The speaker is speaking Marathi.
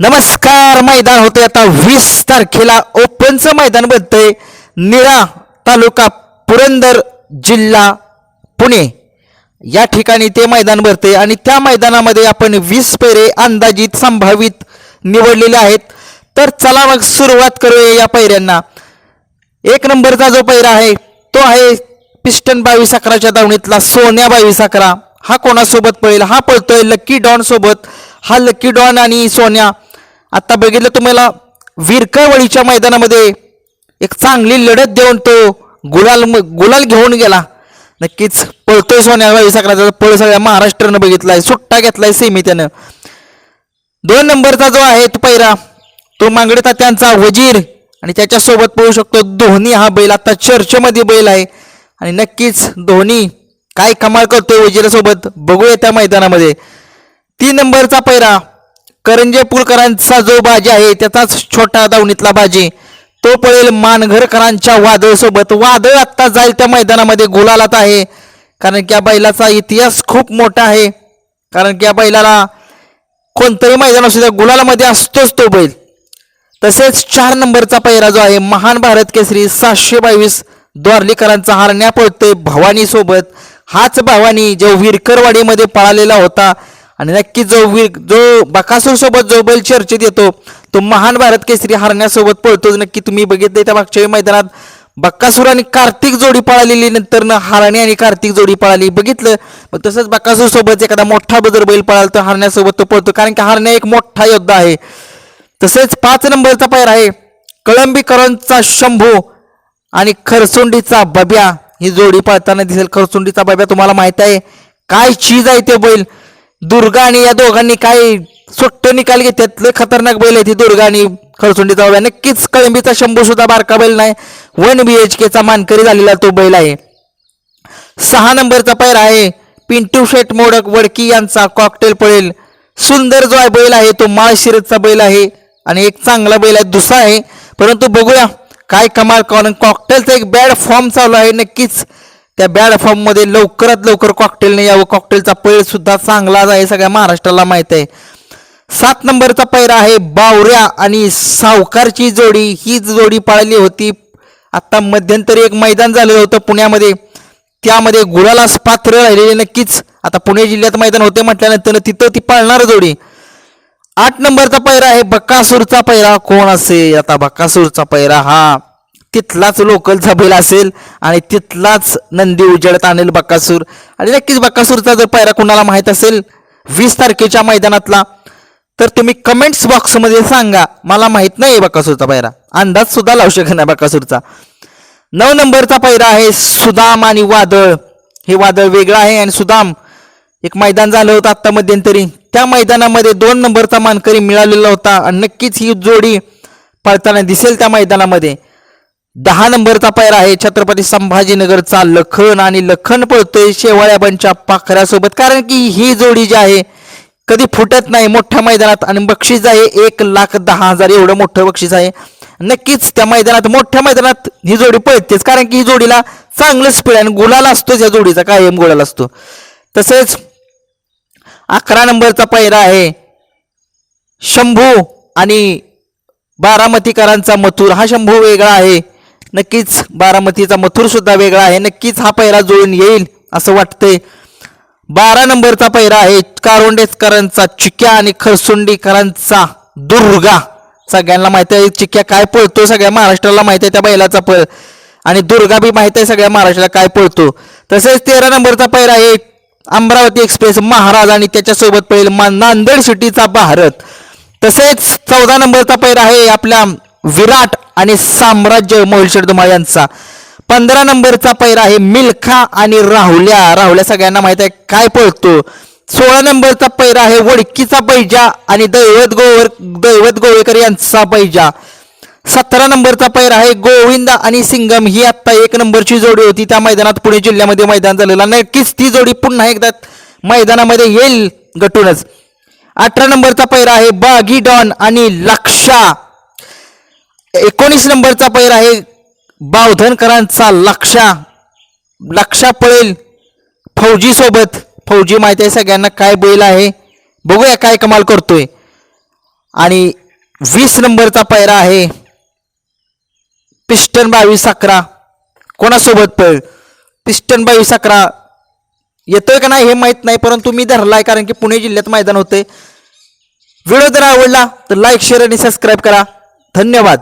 नमस्कार मैदान होते आता वीस तारखेला. ओपनचं मैदान बनतंय निळा तालुका पुरंदर जिल्हा पुणे. या ठिकाणी ते मैदान भरते आणि त्या मैदानामध्ये आपण वीस पेरे अंदाजित संभावित निवडलेले आहेत. तर चला मग सुरुवात करूया या पैऱ्यांना एक नंबरचा जो पैरा आहे तो आहे पिस्टन बावीस अकराच्या दावणीतला सोन्या बावीस अकरा. हा कोणासोबत पळेल? हा पळतोय लकी डॉन सोबत. हा लकी डॉन आणि सोन्या आत्ता बघितलं तुम्हाला विरकळवळीच्या मैदानामध्ये एक चांगली लढत देऊन तो गुलाल गुलाल घेऊन गेला. नक्कीच पळतोय सोन्या बावीस अकराचा पळ सगळ्या महाराष्ट्रानं बघितलाय सुट्टा घेतलाय सेमी त्यानं. दोन नंबरचा जो आहे तो पैरा तो मांगडता त्यांचा वजीर आणि त्याच्यासोबत पळू शकतो धोनी हा बैल. आता चर्चेमध्ये बैल आहे आणि नक्कीच धोनी काय कमाल करतोय वजीरासोबत. बघूया त्या मैदानामध्ये. तीन नंबरचा पैरा करंजे पुलकरांचा जो बाजी आहे त्याचाच छोटा दावणीतला बाजी. तो पळेल मानघरकरांच्या वादळ सोबत वादळ आत्ता जाईल त्या मैदानामध्ये गुलालात आहे. कारण की या बैलाचा इतिहास खूप मोठा आहे. कारण की या बैलाला कोणतंही मैदान असू द्या गुलालामध्ये असतोच तो बैल. तसेच चार नंबरचा पैरा जो आहे महान भारत केसरी सातशे बावीस द्वारलीकरांचा हारण्या पळतोय भवानी सोबत हाच भवानी जो विरकरवाडीमध्ये पळालेला होता आणि नक्की जो वीर जो बकासूर सोबत जो बैल चर्चेत येतो तो महान भारत केसरी हरण्यासोबत पळतो नक्की तुम्ही बघितले त्या मागच्या मैदानात बक्कासूर आणि कार्तिक जोडी पळालेली नंतर न हारणी आणि कार्तिक जोडी पळाली. बघितलं? मग तसंच बक्कासूर सोबत एखादा मोठा बदर बैल पळाला तर हारण्यासोबत तो पळतो. कारण की हारण्या एक मोठा योद्धा आहे. तसेच पाच नंबरचा पैर आहे. कळंबीकरांचा शंभू आणि खरसुंडीचा बब्या. ही जोडी पळताना दिसेल. खरसुंडीचा बब्या तुम्हाला माहीत आहे. काय चीज आहे ते बैल? दुर्गा आणि या दोघांनी काय सुट्ट निकाल घेतात लय खतरनाक बैल आहे ती दुर्गा आणि खरसुंडी बब्या नक्कीच कळंबीचा शंभू सुद्धा बारका बैल नाही. वन बी एच केचा मानकरी झालेला तो बैल आहे. सहा नंबरचा पैर आहे. पिंटू शेट मोडक वडकी यांचा कॉकटेल पळेल. सुंदर जो आहे बैल आहे तो माळशिरतचा बैल आहे आणि एक चांगला बैल आहे दुसरा आहे. परंतु बघूया काय कमाल कारण कॉकटेलचा एक बॅड फॉर्म चालू आहे. नक्कीच त्या बॅड फॉर्ममध्ये लवकरात लवकर कॉकटेलने यावं. कॉकटेलचा पैर सुद्धा चांगलाच आहे सगळ्या महाराष्ट्राला माहीत आहे. सात नंबरचा पैरा आहे बावऱ्या आणि सावकारची जोडी. ही जोडी पाळली होती. आता मध्यंतरी एक मैदान झालेलं होतं पुण्यामध्ये. त्यामध्ये गुलालास पात्र राहिलेले नक्कीच. आता पुणे जिल्ह्यात मैदान होते म्हटल्यानंतर तिथं ती पाळणार जोडी. आठ नंबरचा पैरा आहे बक्कासूरचा पैरा. कोण असेल? आता बक्कासूरचा पैरा हा. तिथलाच लोकल झबेल असेल आणि तिथलाच नंदी उजेडत आणेल बक्कासूर आणि नक्कीच बक्कासूरचा जर पैरा कुणाला माहीत असेल वीस तारखेच्या मैदानातला तर तुम्ही कमेंट्स बॉक्समध्ये सांगा. मला माहीत नाही बक्कासूरचा पैरा अंदाज सुद्धा लावू शकत नाही बक्कासूरचा नऊ नंबरचा पैरा आहे सुदाम आणि वादळ. हे वादळ वेगळं आहे आणि सुदाम एक मैदान झालं होतं आत्ता मध्यंतरी. त्या मैदानामध्ये दोन नंबरचा मानकरी मिळालेला होता. आणि नक्कीच ही जोडी पळताना दिसेल त्या मैदानामध्ये. दहा नंबरचा पायरा आहे. छत्रपती संभाजीनगरचा लखन आणि लखन पळतोय शेवाळ्याबांच्या पाखऱ्यासोबत. कारण की ही जोडी जी आहे कधी फुटत नाही मोठ्या मैदानात आणि बक्षीस आहे. एक लाख दहा हजार एवढं मोठं बक्षीस आहे. नक्कीच त्या मैदानात मोठ्या मैदानात ही जोडी पळतेच. कारण की ही जोडीला चांगलं स्पीड आहे आणि गुलाला असतोच या जोडीचा कायम गुळाला असतो. तसेच अकरा नंबरचा पैरा आहे. शंभू आणि बारामतीकरांचा मथुर. हा शंभू वेगळा आहे. नक्कीच बारामतीचा मथुरसुद्धा वेगळा आहे. नक्कीच हा पैरा जुळून येईल असं वाटतंय. बारा नंबरचा पहिरा आहे. कारोंडेकरांचा चिक्या आणि खरसुंडीकरांचा दुर्गा. सगळ्यांना माहिती आहे चिक्या काय पळतो सगळ्या महाराष्ट्राला माहिती आहे त्या बैलाचा पळ. आणि दुर्गा बी माहिती आहे सगळ्या महाराष्ट्राला काय पळतो. तसेच तेरा नंबरचा पहिरा आहे. अमरावती एक्सप्रेस महाराज आणि त्याच्यासोबत पळेल मा- नांदेड सिटीचा भारत. तसेच चौदा नंबरचा पहिरा आहे आपल्या विराट आणि साम्राज्य मोहिलशेठ धुमाळ यांचा. पंधरा नंबरचा पैरा आहे मिल्खा आणि राहुल्या. राहुल्या सगळ्यांना माहीत आहे काय पळतो. सोळा नंबरचा पैरा आहे वडकीचा पैजा आणि दैवत गोवर दैवत गोवेकर यांचा पैजा सतरा नंबरचा पैरा आहे गोविंद आणि सिंगम ही आत्ता एक नंबरची जोडी होती. त्या मैदानात पुणे जिल्ह्यामध्ये मैदान झालेला. नक्कीच ती जोडी पुन्हा एकदा मैदानामध्ये येईल गटूनच. अठरा नंबरचा पैरा आहे बागी डॉन आणि लक्षा. एकोणीस नंबरचा पैर आहे. बावधनकरांचा लक्षा लक्षा पळेल फौजी सोबत. फौजी माहिती आहे सगळ्यांना काय बैल आहे. बघूया काय कमाल करतोय. आणि वीस नंबरचा पायरा आहे. पिस्टन बावीस अकरा. कोणासोबत पळ? पिस्टन बावीस अकरा. येतोय का नाही हे माहीत नाही परंतु मी धरलाय कारण की पुणे जिल्ह्यात मैदान होते व्हिडिओ जर आवडला तर लाईक शेअर आणि सबस्क्राईब करा. धन्यवाद.